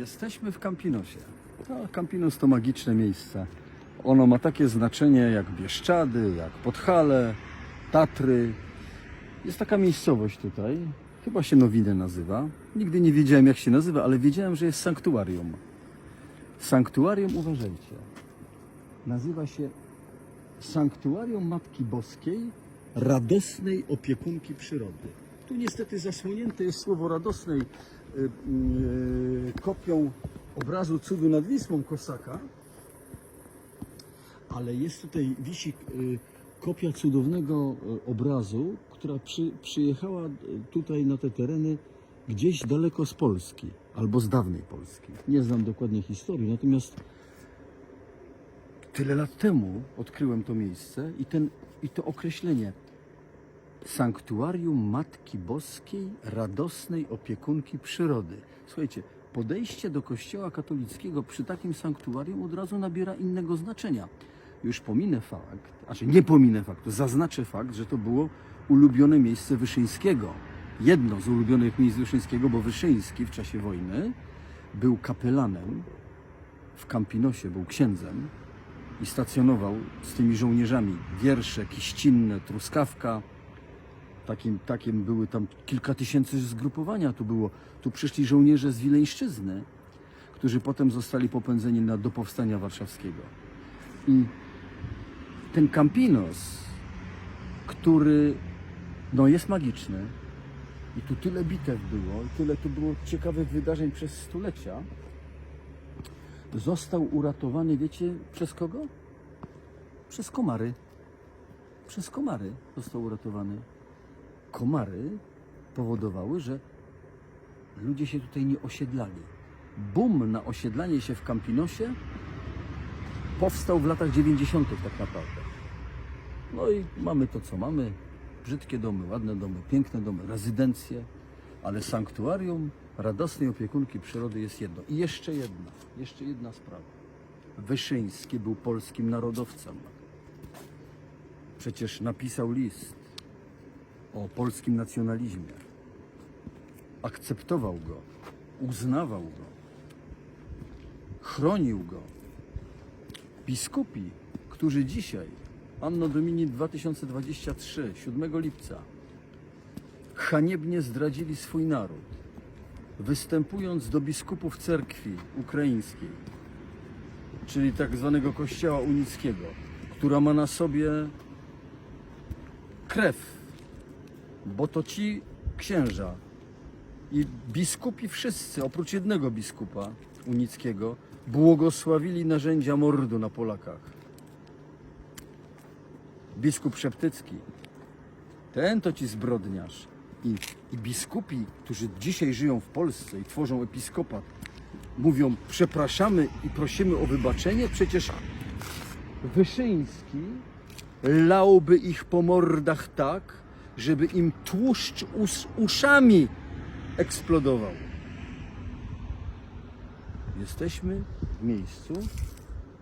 Jesteśmy w Campinosie. To Campinos to magiczne miejsce. Ono ma takie znaczenie jak Bieszczady, jak Podhale, Tatry. Jest taka miejscowość tutaj, chyba się Nowinę nazywa. Nigdy nie wiedziałem jak się nazywa, ale wiedziałem, że jest sanktuarium. Sanktuarium, uważajcie, nazywa się Sanktuarium Matki Boskiej, radosnej opiekunki przyrody. Tu niestety zasłonięte jest słowo radosnej kopią obrazu cudu nad Wisłą Kosaka, ale jest tutaj, wisi y, kopia cudownego y, obrazu, która przy, przyjechała y, tutaj na te tereny gdzieś daleko z Polski, albo z dawnej Polski. Nie znam dokładnie historii, natomiast tyle lat temu odkryłem to miejsce i, ten, i to określenie Sanktuarium Matki Boskiej, radosnej opiekunki przyrody. Słuchajcie, podejście do kościoła katolickiego przy takim sanktuarium od razu nabiera innego znaczenia. Już pominę fakt, znaczy nie pominę faktu, zaznaczę fakt, że to było ulubione miejsce Wyszyńskiego. Jedno z ulubionych miejsc Wyszyńskiego, bo Wyszyński w czasie wojny był kapelanem w Campinosie, był księdzem i stacjonował z tymi żołnierzami. Wiersze, Kiścinne, Truskawka. Takim, takim były tam kilka tysięcy zgrupowania tu było. Tu przyszli żołnierze z Wileńszczyzny, którzy potem zostali popędzeni na, do powstania warszawskiego. I ten Campinos, który no, jest magiczny i tu tyle bitew było, tyle tu było ciekawych wydarzeń przez stulecia, został uratowany, wiecie, przez kogo? Przez komary. Przez komary został uratowany. Komary powodowały, że ludzie się tutaj nie osiedlali. Boom na osiedlanie się w Campinosie powstał w latach 90. tak naprawdę. No i mamy to, co mamy. Brzydkie domy, ładne domy, piękne domy, rezydencje, ale sanktuarium radosnej opiekunki przyrody jest jedno. I jeszcze jedna, jeszcze jedna sprawa. Wyszyński był polskim narodowcem. Przecież napisał list o polskim nacjonalizmie. Akceptował go, uznawał go, chronił go. Biskupi, którzy dzisiaj, Anno Domini 2023, 7 lipca, haniebnie zdradzili swój naród, występując do biskupów cerkwi ukraińskiej, czyli tak zwanego kościoła unickiego, która ma na sobie krew, bo to ci księża i biskupi wszyscy, oprócz jednego biskupa unickiego, błogosławili narzędzia mordu na Polakach. Biskup Szeptycki, ten to ci zbrodniarz. I, I biskupi, którzy dzisiaj żyją w Polsce i tworzą episkopat, mówią przepraszamy i prosimy o wybaczenie, przecież Wyszyński lałby ich po mordach tak, żeby im tłuszcz us, uszami eksplodował. Jesteśmy w miejscu,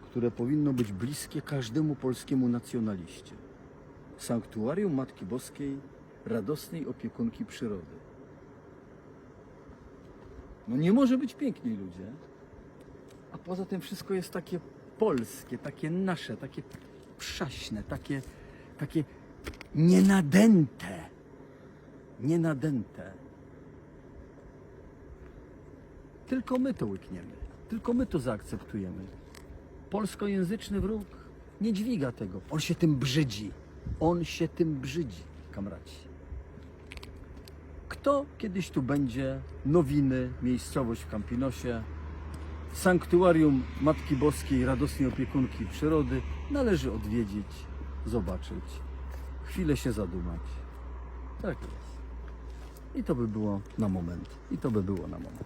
które powinno być bliskie każdemu polskiemu nacjonaliście. Sanktuarium Matki Boskiej, radosnej opiekunki przyrody. No nie może być piękniej ludzie. A poza tym wszystko jest takie polskie, takie nasze, takie przaśne, takie, takie nienadęte. Nienadęte. Tylko my to łykniemy. Tylko my to zaakceptujemy. Polskojęzyczny wróg nie dźwiga tego. On się tym brzydzi. On się tym brzydzi, kamraci. Kto kiedyś tu będzie? Nowiny, miejscowość w Campinosie, sanktuarium Matki Boskiej, radosnej opiekunki przyrody. Należy odwiedzić, zobaczyć, chwilę się zadumać. Tak jest. I to by było na moment. I to by było na moment.